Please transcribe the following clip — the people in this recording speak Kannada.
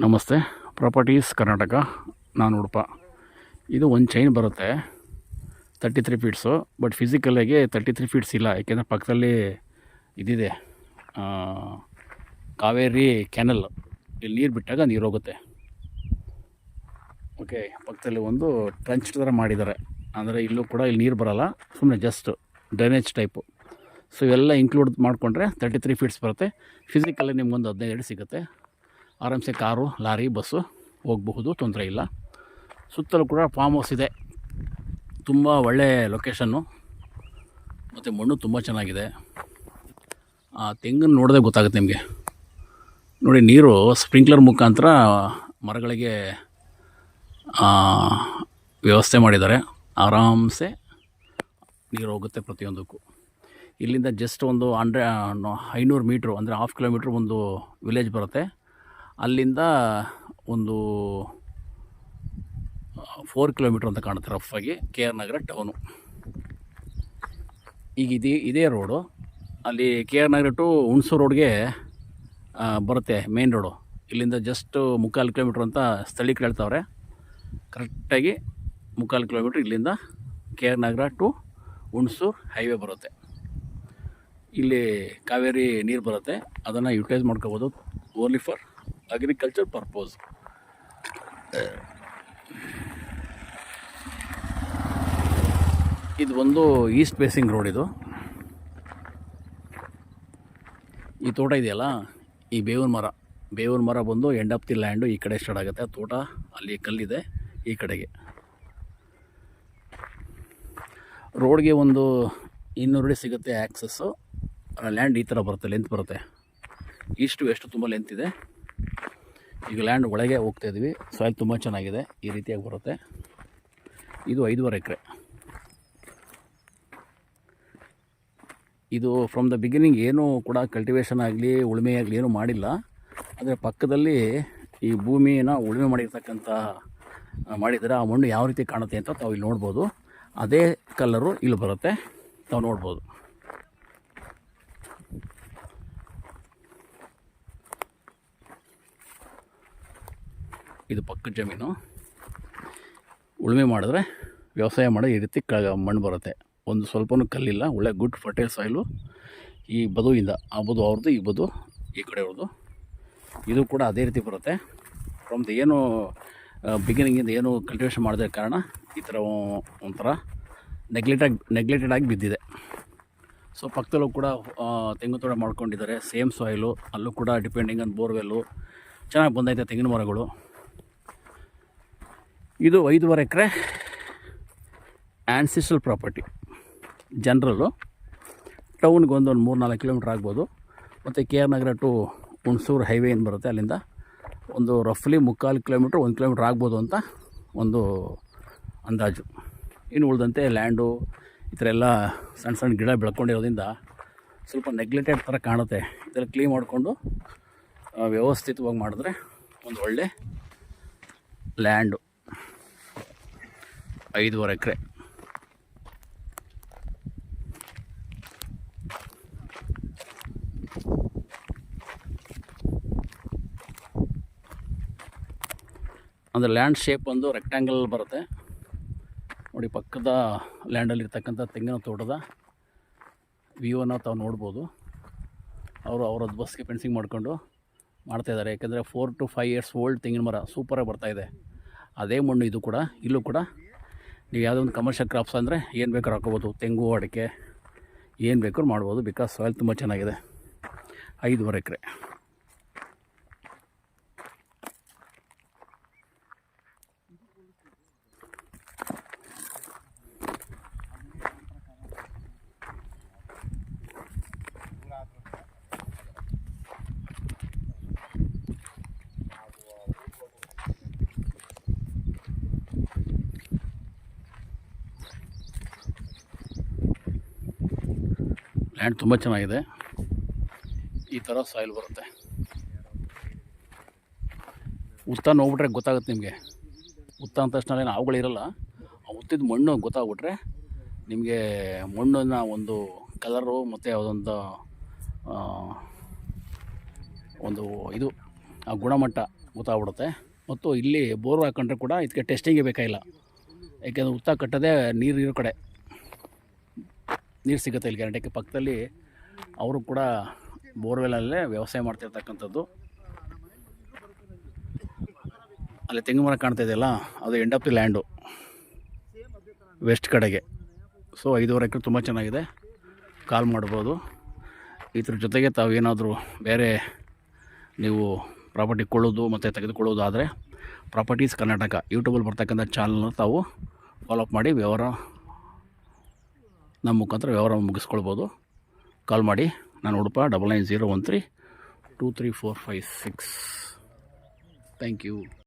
ನಮಸ್ತೆ. ಪ್ರಾಪರ್ಟೀಸ್ ಕರ್ನಾಟಕ. ನಾನು ಉಡುಪ. ಇದು ಒಂದು ಚೈನ್ ಬರುತ್ತೆ. ತರ್ಟಿ ತ್ರೀ ಫೀಟ್ಸು ಬಟ್ ಫಿಸಿಕಲಾಗಿ ತರ್ಟಿ ತ್ರೀ ಫೀಟ್ಸ್ ಇಲ್ಲ. ಯಾಕೆಂದರೆ ಪಕ್ಕದಲ್ಲಿ ಇದಿದೆ. ಕಾವೇರಿ ಕ್ಯಾನಲ್ ಇಲ್ಲಿ ನೀರು ಬಿಟ್ಟಾಗ ನೀರು ಹೋಗುತ್ತೆ. ಓಕೆ ಪಕ್ಕದಲ್ಲಿ ಒಂದು ಟ್ರಂಚ್ ಥರ ಮಾಡಿದ್ದಾರೆ. ಅಂದರೆ ಇಲ್ಲೂ ಕೂಡ ಇಲ್ಲಿ ನೀರು ಬರೋಲ್ಲ. ಸುಮ್ಮನೆ ಜಸ್ಟ್ ಡ್ರೈನೇಜ್ ಟೈಪು ಸೊ ಇವೆಲ್ಲ ಇನ್ಕ್ಲೂಡ್ ಮಾಡಿಕೊಂಡ್ರೆ ತರ್ಟಿ ತ್ರೀ ಫೀಟ್ಸ್ ಬರುತ್ತೆ. ಫಿಸಿಕಲ್ಲಿ ನಿಮ್ಗೊಂದು ಹದಿನೈದು ಅಡಿ ಸಿಗುತ್ತೆ. ಆರಾಮ್ಸೆ ಕಾರು, ಲಾರಿ, ಬಸ್ಸು ಹೋಗಬಹುದು, ತೊಂದರೆ ಇಲ್ಲ. ಸುತ್ತಲೂ ಕೂಡ ಫಾರ್ಮ್ ಹೌಸ್ ಇದೆ. ತುಂಬ ಒಳ್ಳೆ ಲೊಕೇಶನ್ನು ಮತ್ತು ಮಣ್ಣು ತುಂಬ ಚೆನ್ನಾಗಿದೆ. ಆ ತೆಂಗನ್ನು ನೋಡಿದೆ ಗೊತ್ತಾಗುತ್ತೆ ನಿಮಗೆ. ನೋಡಿ, ನೀರು ಸ್ಪ್ರಿಂಕ್ಲರ್ ಮುಖಾಂತರ ಮರಗಳಿಗೆ ವ್ಯವಸ್ಥೆ ಮಾಡಿದ್ದಾರೆ. ಆರಾಮ್ಸೆ ನೀರು ಹೋಗುತ್ತೆ ಪ್ರತಿಯೊಂದಕ್ಕೂ. ಇಲ್ಲಿಂದ ಜಸ್ಟ್ ಒಂದು ಹಂಡ್ರೆ ಐನೂರು ಮೀಟ್ರು ಅಂದರೆ ಹಾಫ್ ಕಿಲೋಮೀಟ್ರ್ ಒಂದು ವಿಲೇಜ್ ಬರುತ್ತೆ. ಅಲ್ಲಿಂದ ಒಂದು ಫೋರ್ ಕಿಲೋಮೀಟ್ರ್ ಅಂತ ಕಾಣುತ್ತೆ ರಫಾಗಿ ಕೆ ಆರ್ ನಗರ ಟೌನು ಈಗ ಇದೇ ಇದೇ ರೋಡು ಅಲ್ಲಿ K R Nagar to Hunsur ರೋಡ್ಗೆ ಬರುತ್ತೆ ಮೇನ್ ರೋಡು ಇಲ್ಲಿಂದ ಜಸ್ಟ್ ಮುಕ್ಕಾಲು ಕಿಲೋಮೀಟ್ರ್ ಅಂತ ಸ್ಥಳೀಕರು ಹೇಳ್ತಾವ್ರೆ. ಕರೆಕ್ಟಾಗಿ ಮುಕ್ಕಾಲು ಕಿಲೋಮೀಟ್ರ್ ಇಲ್ಲಿಂದ K R Nagar to Hunsur highway ಬರುತ್ತೆ. ಇಲ್ಲಿ ಕಾವೇರಿ ನೀರು ಬರುತ್ತೆ. ಅದನ್ನು ಯುಟಿಲೈಸ್ ಮಾಡ್ಕೋಬೋದು ಓನ್ಲಿ ಫಾರ್ ಅಗ್ರಿಕಲ್ಚರ್ ಪರ್ಪೋಸ್ ಇದು ಒಂದು ಈಸ್ಟ್ ಫೇಸಿಂಗ್ ರೋಡ್ ಇದು. ಈ ತೋಟ ಇದೆಯಲ್ಲ, ಈ ಬೇವಿನ ಮರ. ಬೇವಿನ ಮರ ಬಂದು ಎಂಡ್ ಆಫ್ ದಿ ಲ್ಯಾಂಡು ಈ ಕಡೆ ಸ್ಟಾರ್ಟ್ ಆಗುತ್ತೆ. ಆ ತೋಟ ಅಲ್ಲಿ ಕಲ್ಲಿದೆ ಈ ಕಡೆಗೆ. ರೋಡ್ಗೆ ಒಂದು ಇನ್ನೂರು ಅಡಿ ಸಿಗುತ್ತೆ ಆ್ಯಕ್ಸಸ್ಸು ಲ್ಯಾಂಡ್ ಈ ಥರ ಬರುತ್ತೆ ಲೆಂತ್ ಬರುತ್ತೆ. ಈಸ್ಟ್ ವೆಸ್ಟ್ ತುಂಬ ಲೆಂತ್ ಇದೆ. ಈಗ ಲ್ಯಾಂಡ್ ಒಳಗೆ ಹೋಗ್ತಾ ಇದ್ವಿ. ಸಾಯಿಲ್ ತುಂಬ ಚೆನ್ನಾಗಿದೆ. ಈ ರೀತಿಯಾಗಿ ಬರುತ್ತೆ. ಇದು ಐದೂವರೆ ಎಕರೆ. ಇದು ಫ್ರಮ್ ದ ಬಿಗಿನಿಂಗ್ ಏನೂ ಕೂಡ ಕಲ್ಟಿವೇಷನ್ ಆಗಲಿ, ಉಳುಮೆ ಆಗಲಿ ಏನೂ ಮಾಡಿಲ್ಲ. ಆದರೆ ಪಕ್ಕದಲ್ಲಿ ಈ ಭೂಮಿನ ಉಳುಮೆ ಮಾಡಿರ್ತಕ್ಕಂಥ ಮಾಡಿದರೆ ಆ ಮಣ್ಣು ಯಾವ ರೀತಿ ಕಾಣುತ್ತೆ ಅಂತ ತಾವು ಇಲ್ಲಿ ನೋಡ್ಬೋದು. ಅದೇ ಕಲರು ಇಲ್ಲಿ ಬರುತ್ತೆ. ತಾವು ನೋಡ್ಬೋದು. ಇದು ಪಕ್ಕದ ಜಮೀನು. ಉಳುಮೆ ಮಾಡಿದ್ರೆ ವ್ಯವಸಾಯ ಮಾಡೋ ಈ ರೀತಿ ಕ ಮಣ್ಣು ಬರುತ್ತೆ. ಒಂದು ಸ್ವಲ್ಪನೂ ಕಲ್ಲಿಲ್ಲ, ಒಳ್ಳೆ ಗುಡ್ ಫರ್ಟೈಲ್ ಸಾಯಿಲು ಈ ಬದುವಿಂದ, ಆ ಬದು ಅವ್ರದ್ದು, ಈ ಬದು ಈ ಕಡೆ ಅವ್ರದ್ದು. ಇದು ಕೂಡ ಅದೇ ರೀತಿ ಬರುತ್ತೆ. ಫ್ರಮ್ ದಿ ಏನು ಬಿಗಿನಿಂಗಿಂದ ಏನು ಕಲ್ಟಿವೇಷನ್ ಮಾಡಿದ ಕಾರಣ ಈ ಥರ ಒಂಥರ ನೆಗ್ಲೆಟಾಗಿ ನೆಗ್ಲೆಕ್ಟೆಡ್ ಆಗಿ ಬಿದ್ದಿದೆ. ಸೊ ಪಕ್ಕದಲ್ಲೂ ಕೂಡ ತೆಂಗು ತೋಟ ಮಾಡ್ಕೊಂಡಿದ್ದಾರೆ. ಸೇಮ್ ಸಾಯಿಲು ಅಲ್ಲೂ ಕೂಡ ಡಿಪೆಂಡಿಂಗ್ ಆನ್ ಬೋರ್ವೆಲ್ಲು ಚೆನ್ನಾಗಿ ಬಂದೈತೆ ತೆಂಗಿನ ಮರಗಳು. ಇದು ಐದೂವರೆ ಎಕರೆ ಆ್ಯನ್ಸಿಸ್ಟಲ್ ಪ್ರಾಪರ್ಟಿ ಜನರಲ್ಲು ಟೌನ್ಗೆ ಒಂದು ಒಂದು ಮೂರು ನಾಲ್ಕು ಕಿಲೋಮೀಟ್ರ್ ಆಗ್ಬೋದು. ಮತ್ತು K R Nagar to Hunsur highway ಏನು ಬರುತ್ತೆ ಅಲ್ಲಿಂದ ಒಂದು ರಫ್ಲಿ ಮುಕ್ಕಾಲು ಕಿಲೋಮೀಟ್ರ್ ಒಂದು ಕಿಲೋಮೀಟ್ರ್ ಆಗ್ಬೋದು ಅಂತ ಒಂದು ಅಂದಾಜು. ಇನ್ನು ಉಳಿದಂತೆ ಲ್ಯಾಂಡು ಈ ಥರ ಎಲ್ಲ ಸಣ್ಣ ಸಣ್ಣ ಗಿಡ ಬೆಳ್ಕೊಂಡಿರೋದ್ರಿಂದ ಸ್ವಲ್ಪ ನೆಗ್ಲೆಟೆಡ್ ಥರ ಕಾಣುತ್ತೆ. ಇದರಲ್ಲಿ ಕ್ಲೀನ್ ಮಾಡಿಕೊಂಡು ವ್ಯವಸ್ಥಿತವಾಗಿ ಮಾಡಿದ್ರೆ ಒಂದು ಒಳ್ಳೆ ಲ್ಯಾಂಡು ಐದೂವರೆ ಎಕರೆ. ಅಂದರೆ ಲ್ಯಾಂಡ್ ಶೇಪ್ ಒಂದು ರೆಕ್ಟ್ಯಾಂಗಲ್ ಬರುತ್ತೆ. ನೋಡಿ ಪಕ್ಕದ ಲ್ಯಾಂಡಲ್ಲಿರ್ತಕ್ಕಂಥ ತೆಂಗಿನ ತೋಟದ ವ್ಯೂವನ್ನು ತಾವು ನೋಡ್ಬೋದು. ಅವರು ಅವ್ರದ್ದು ಬಸ್ಗೆ ಫೆನ್ಸಿಂಗ್ ಮಾಡಿಕೊಂಡು ಮಾಡ್ತಾಯಿದ್ದಾರೆ ಯಾಕೆಂದರೆ four to five years old ತೆಂಗಿನ ಮರ ಸೂಪರಾಗಿ ಬರ್ತಾಯಿದೆ ಅದೇ ಮಣ್ಣು ಇದು ಕೂಡ, ಇಲ್ಲೂ ಕೂಡ ನೀವು ಯಾವುದೋ ಒಂದು ಕಮರ್ಷಿಯಲ್ ಕ್ರಾಪ್ಸ್ ಅಂದರೆ ಏನು ಬೇಕಾದ್ರೂ ಹಾಕೋಬೋದು. ತೆಂಗು, ಅಡಿಕೆ, ಏನು ಬೇಕಾದ್ರೂ ಮಾಡ್ಬೋದು. ಬಿಕಾಸ್ ಸಾಯಿಲ್ ತುಂಬ ಚೆನ್ನಾಗಿದೆ. ಐದೂವರೆ ಎಕರೆ. ಲ್ಯಾಂಡ್ ತುಂಬ ಚೆನ್ನಾಗಿದೆ. ಈ ಥರ ಸಾಯಿಲ್ ಬರುತ್ತೆ. ಉತ್ತ ನೋಡ್ಬಿಟ್ರೆ ಗೊತ್ತಾಗುತ್ತೆ ನಿಮಗೆ. ಉತ್ತ ಅಂದ ತಕ್ಷಣ ಏನು ಅವುಗಳಿರಲ್ಲ ಆ ಉತ್ತಿದ ಮಣ್ಣು ಗೊತ್ತಾಗ್ಬಿಟ್ರೆ ನಿಮಗೆ ಮಣ್ಣನ್ನು ಒಂದು ಕಲರು ಮತ್ತು ಅದೊಂದು ಒಂದು ಇದು, ಆ ಗುಣಮಟ್ಟ ಗೊತ್ತಾಗ್ಬಿಡುತ್ತೆ. ಮತ್ತು ಇಲ್ಲಿ ಬೋರ್ ಹಾಕೊಂಡ್ರೆ ಕೂಡ ಇದಕ್ಕೆ ಟೆಸ್ಟಿಂಗೇ ಬೇಕಾಗಿಲ್ಲ. ಯಾಕೆಂದರೆ ಉತ್ತ ಕಟ್ಟದೇ ನೀರು ಇರೋ ಕಡೆ. ನೀರು ಸಿಗುತ್ತೆ ಇಲ್ಲಿ ಗ್ಯಾರಂಟಿಗೆ ಪಕ್ಕದಲ್ಲಿ ಅವರು ಕೂಡ ಬೋರ್ವೆಲಲ್ಲೇ ವ್ಯವಸಾಯ ಮಾಡ್ತಿರ್ತಕ್ಕಂಥದ್ದು. ಅಲ್ಲಿ ತೆಂಗು ಮರ ಕಾಣ್ತಾ ಇದೆಯಲ್ಲ ಅದು end of the land west ಕಡೆಗೆ. ಸೊ ಐದೂವರೆ ಎಕರೆ ತುಂಬ ಚೆನ್ನಾಗಿದೆ. ಕಾಲ್ ಮಾಡ್ಬೋದು. ಇದ್ರ ಜೊತೆಗೆ ತಾವು ಏನಾದರೂ ಬೇರೆ ನೀವು ಪ್ರಾಪರ್ಟಿ ಕೊಳ್ಳೋದು ಮತ್ತು ತೆಗೆದುಕೊಳ್ಳೋದು ಆದರೆ ಪ್ರಾಪರ್ಟೀಸ್ ಕರ್ನಾಟಕ ಯೂಟ್ಯೂಬಲ್ಲಿ ಬರ್ತಕ್ಕಂಥ ಚಾನಲ್ನ ತಾವು ಫಾಲೋಅಪ್ ಮಾಡಿ, ವ್ಯವಹಾರ ನಮ್ಮ ಮುಖಾಂತರ ವ್ಯವಹಾರ ಮುಗಿಸ್ಕೊಳ್ಬೋದು. ಕಾಲ್ ಮಾಡಿ. ನಾನು Udupa double nine zero one three two three four five six thank you